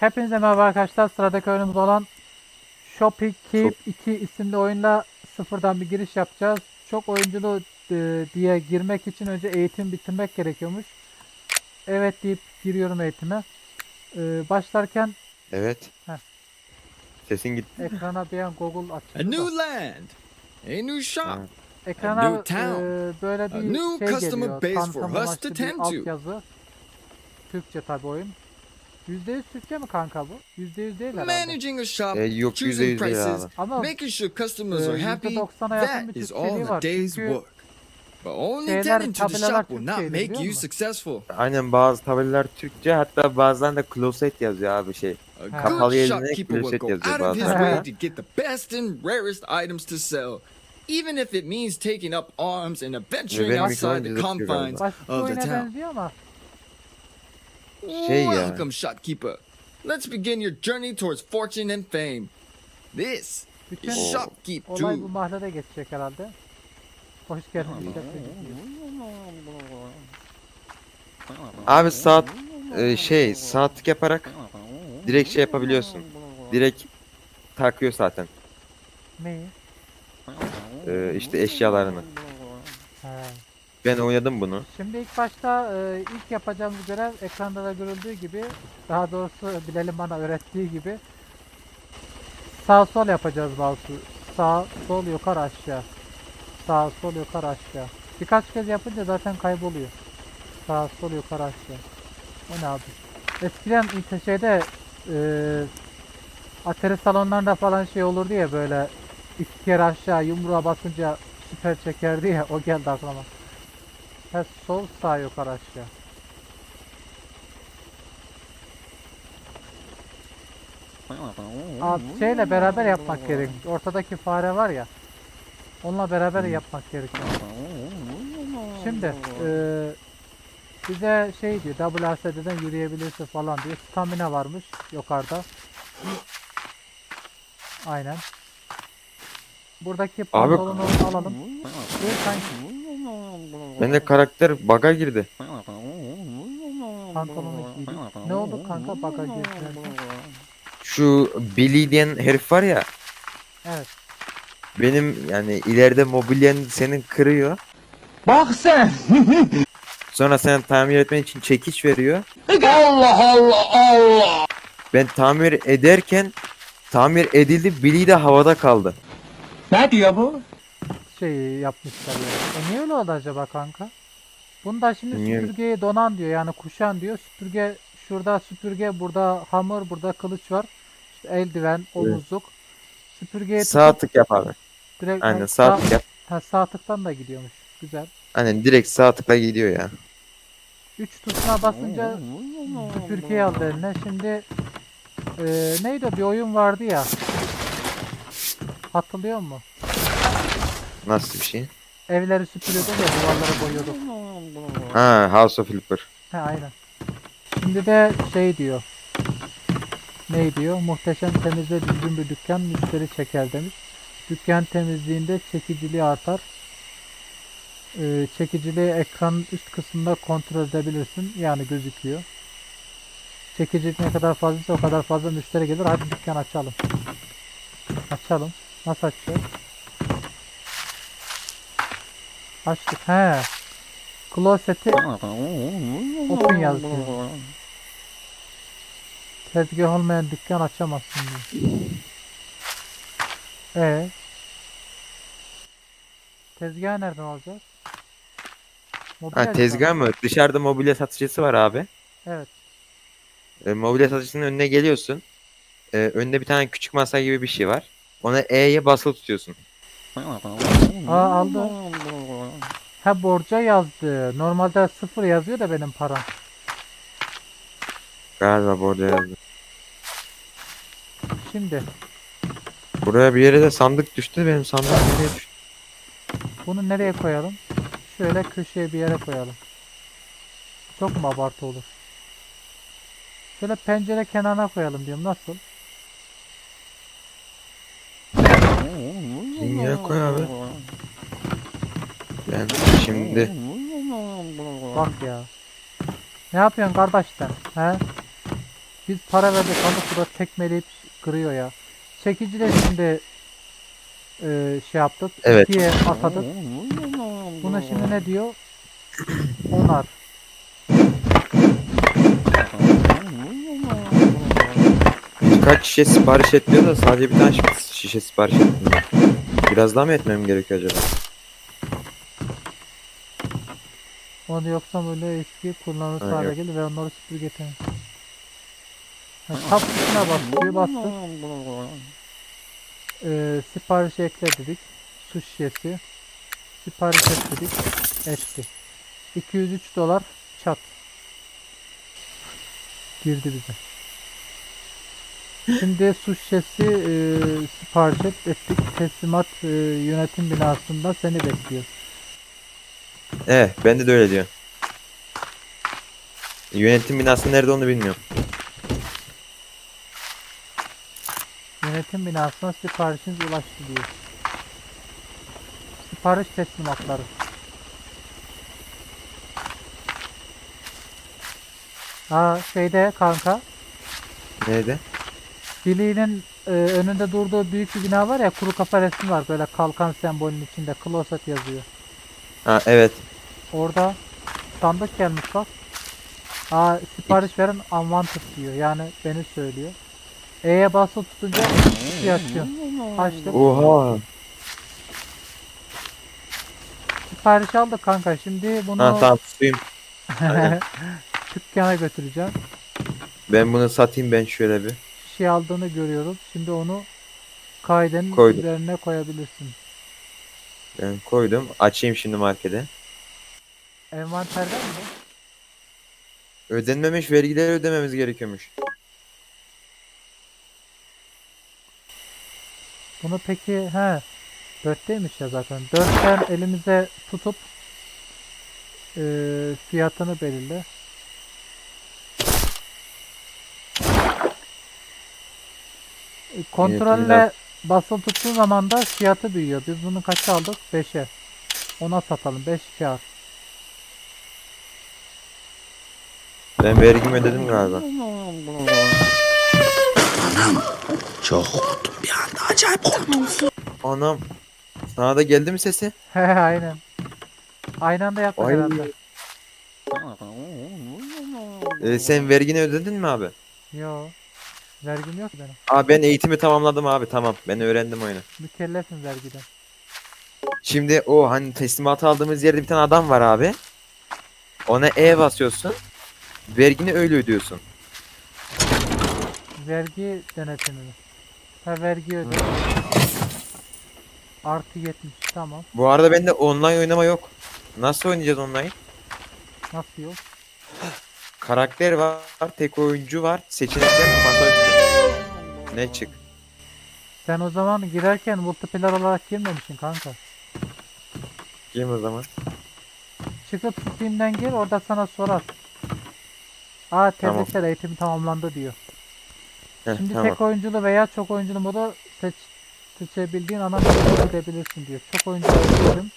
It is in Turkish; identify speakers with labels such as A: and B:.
A: Hepinize merhaba arkadaşlar. Sıradaki oyunumuz olan Shopping Keep 2 isimli oyunla sıfırdan bir giriş yapacağız. Çok oyunculu e, diye girmek için önce eğitim bitirmek gerekiyormuş. Evet deyip giriyorum eğitime. E, başlarken
B: Evet.
A: Heh.
B: Sesin gitti.
A: ekrana bir an Google
C: A
A: açıldı.
C: new
A: da.
C: land, a new shop,
B: Ha.
A: Ekrana
C: new town,
A: e, böyle
C: a
A: bir
C: new
A: şey
C: customer
A: geliyor.
C: base
A: Tanıtım
C: for us
A: amaçlı
C: to
A: bir
C: tend to.
A: altyazı. Türkçe tabi oyun. %100 Türkçe mi kanka bu? %100 değil herhalde.
C: managing a shop,
B: E, yok
C: choosing
B: değil
C: prices,
B: abi.
A: Ama
C: making sure customers are happy.
A: %90'a yakın bir
C: That is
A: Türkçeliği
C: all
A: var.
C: a day's
A: Çünkü
C: work. But only
A: şeyler,
C: tending to the
A: tabelalar
C: shop will not
A: Türkçeydi,
C: make
A: biliyor
C: you
A: musun?
C: successful.
B: Aynen bazı tabelalar Türkçe hatta bazen de closet yazıyor abi şey.
C: A
A: Kapalı
C: good
B: yerine
C: shopkeeper will
B: closet
C: go
B: yazıyor
C: out of his
A: bazen.
C: way to get the best and rarest items to sell. Even if it means taking up arms and adventuring
B: benim
C: outside the confines
B: galiba.
A: başka bir
C: of the
A: oyuna
C: town.
A: benziyor ama
B: Şey ya.
C: Welcome, shopkeeper. Let's begin your journey towards fortune and fame. This
A: bütün
C: is Shopkeep
A: olay bu
C: 2.
A: mahallede geçecek herhalde. Hoş geldin. işletmeci.
B: Abi saat e, şey saatlik yaparak direkt şey yapabiliyorsun. Direkt takıyor zaten.
A: Neyi?
B: E, işte eşyalarını. Ben oynadım bunu.
A: Şimdi ilk başta e, ilk yapacağımız görev ekranda da görüldüğü gibi daha doğrusu Bilal'in bana öğrettiği gibi sağ sol yapacağız mouse'u. Sağ sol yukarı aşağı. Sağ sol yukarı aşağı. Birkaç kez yapınca zaten kayboluyor. Sağ sol yukarı aşağı. O ne abi? Eskiden şeyde e, Atari salonlarında falan şey olurdu ya böyle iki kere aşağı yumruğa basınca süper çekerdi ya o geldi aklıma. Ha sol sağ yukarı aşağı. Abi şeyle beraber yapmak gerek. Ortadaki fare var ya. Onunla beraber yapmak gerekiyor. Şimdi eee bize şey diyor WASD'den yürüyebilirsin falan diyor. Stamina varmış yukarıda. Aynen. Buradaki pantolonu alalım. Dur kanki.
B: Bende karakter baga girdi.
A: Pantolonu giydik. Ne oldu kanka baka girdiler.
B: Şu Billy diyen herif var ya.
A: Evet.
B: Benim yani ileride mobilyen senin kırıyor.
D: Bak sen.
B: Sonra sen tamir etmen için çekiç veriyor.
D: Allah Allah Allah.
B: Ben tamir ederken tamir edildi Billy de havada kaldı.
D: Ne diyor bu?
A: Şey yapmışlar ya. E niye öyle oldu acaba kanka? Bunda şimdi
B: Niye?
A: süpürgeyi donan diyor yani kuşan diyor. Süpürge şurada süpürge burada hamur burada kılıç var. İşte eldiven, omuzluk. Süpürgeye
B: Sağ tık yap abi.
A: direkt
B: Aynen sağ tık yap.
A: ha, sağ tıktan da gidiyormuş. Güzel.
B: Aynen direkt sağ tıkla gidiyor ya.
A: 3 tuşuna basınca süpürgeyi aldı eline. Şimdi e, neydi bir oyun vardı ya. Hatırlıyor musun?
B: Nasıl bir şey?
A: Evleri süpürüyorduk ya duvarları boyuyorduk.
B: Ha House of Flipper.
A: He aynen. Şimdi de şey diyor. Ne diyor? Muhteşem temiz ve düzgün bir dükkan müşteri çeker demiş. Dükkan temizliğinde çekiciliği artar. Ee, çekiciliği ekranın üst kısmında kontrol edebilirsin. Yani gözüküyor. Çekicilik ne kadar fazlaysa o kadar fazla müşteri gelir. Hadi dükkan açalım. Açalım. Nasıl açacağız? Açtık. He. Closet'i Open yazıyor. Tezgah olmayan dükkan açamazsın diyor. Ee? Tezgah nereden alacağız? Mobilya
B: Ha tezgah mı? Dışarıda mobilya satıcısı var abi.
A: Evet.
B: E, mobilya satıcısının önüne geliyorsun. E, önünde bir tane küçük masa gibi bir şey var. Ona E'ye basılı tutuyorsun.
A: Aa aldı. Ha borca yazdı. Normalde sıfır yazıyor da benim param.
B: Galiba burada yazdı.
A: Şimdi
B: Buraya bir yere de sandık düştü. Benim sandığım nereye düştü?
A: bunu nereye koyalım? Şöyle köşeye bir yere koyalım. Çok mu abartı olur? Şöyle pencere kenarına koyalım diyorum. Nasıl?
B: Dünya koy abi. Ben şimdi
A: Bak ya. Ne yapıyorsun kardeş sen? He? Biz para verdik alıp burada tekmeleyip kırıyor ya. Çekici de şimdi e, şey yaptık.
B: Evet.
A: İkiye atadık. Buna şimdi ne diyor? Onar.
B: Birkaç şişe sipariş etmiyor da sadece bir tane şi- şişe sipariş ettim. Biraz daha mı etmem gerekiyor acaba?
A: Onu yoksa böyle eski kullanılır
B: Ha,
A: hale
B: yok.
A: gelir ve onları süpürge getirin. Ha, Tap tuşuna bastık, bastık. Ee, sipariş ekle dedik. Su şişesi. Sipariş et dedik. Etti. 203 dolar çat. Girdi bize. Şimdi su şişesi e, sipariş et, ettik. Teslimat e, yönetim binasında seni bekliyor.
B: Eh bende de öyle diyor. Yönetim binası nerede onu bilmiyorum.
A: Yönetim binasına siparişiniz ulaştı diyor. Sipariş teslimatları. Aa şeyde kanka.
B: Neydi?
A: Billy'nin e, önünde durduğu büyük bir bina var ya kuru kafa resmi var böyle kalkan sembolünün içinde closet yazıyor.
B: Ha evet.
A: Orada sandık gelmiş bak. Aa sipariş veren unwanted diyor yani beni söylüyor. E'ye basılı tutunca şey açıyor. Açtım.
B: Oha.
A: Sipariş aldık kanka. Şimdi bunu
B: Ha tamam suyum.
A: dükkana götüreceğim.
B: Ben bunu satayım ben şöyle bir.
A: Şey aldığını görüyoruz. Şimdi onu kaidenin
B: Koydum.
A: üzerine koyabilirsin.
B: Ben koydum. Açayım şimdi markete.
A: Envanterden mi?
B: Ödenmemiş vergileri ödememiz gerekiyormuş.
A: Bunu peki he dörtteymiş ya zaten. Dörtten elimize tutup eee, fiyatını belirle. E, Kontrolle basılı tuttuğun zaman da fiyatı büyüyor. Biz bunu kaça aldık? 5'e. Ona satalım. 5 kar.
B: Ben vergimi ödedim galiba.
E: Çok korktum bir anda acayip korktum.
B: Anam. Sana da geldi mi sesi?
A: He aynen. Aynı anda yaptık
B: Ay.
A: herhalde.
B: Ee, sen vergini ödedin mi abi?
A: Yo. Vergim yok benim.
B: Aa ben eğitimi tamamladım abi tamam. Ben öğrendim oyunu.
A: Mükellefim vergiden.
B: Şimdi o hani teslimatı aldığımız yerde bir tane adam var abi. Ona E basıyorsun. Vergini öyle ödüyorsun.
A: Vergi denetimi. mi? Ha vergi öde. Artı 70 tamam.
B: Bu arada bende online oynama yok. Nasıl oynayacağız online?
A: Nasıl yok?
B: Karakter var, tek oyuncu var, seçenekler masaüstü. Ne çık?
A: Sen o zaman girerken multiplayer olarak girmemişsin kanka.
B: Kim o zaman?
A: Çıkıp Steam'den gir orada sana sorar. Aa
B: Tamam.
A: tebrikler eğitimi tamamlandı diyor.
B: Heh,
A: Şimdi
B: tamam.
A: tek oyunculu veya çok oyunculu modu seç, seçebildiğin ana modu gidebilirsin diyor. Çok oyunculu oynuyorum.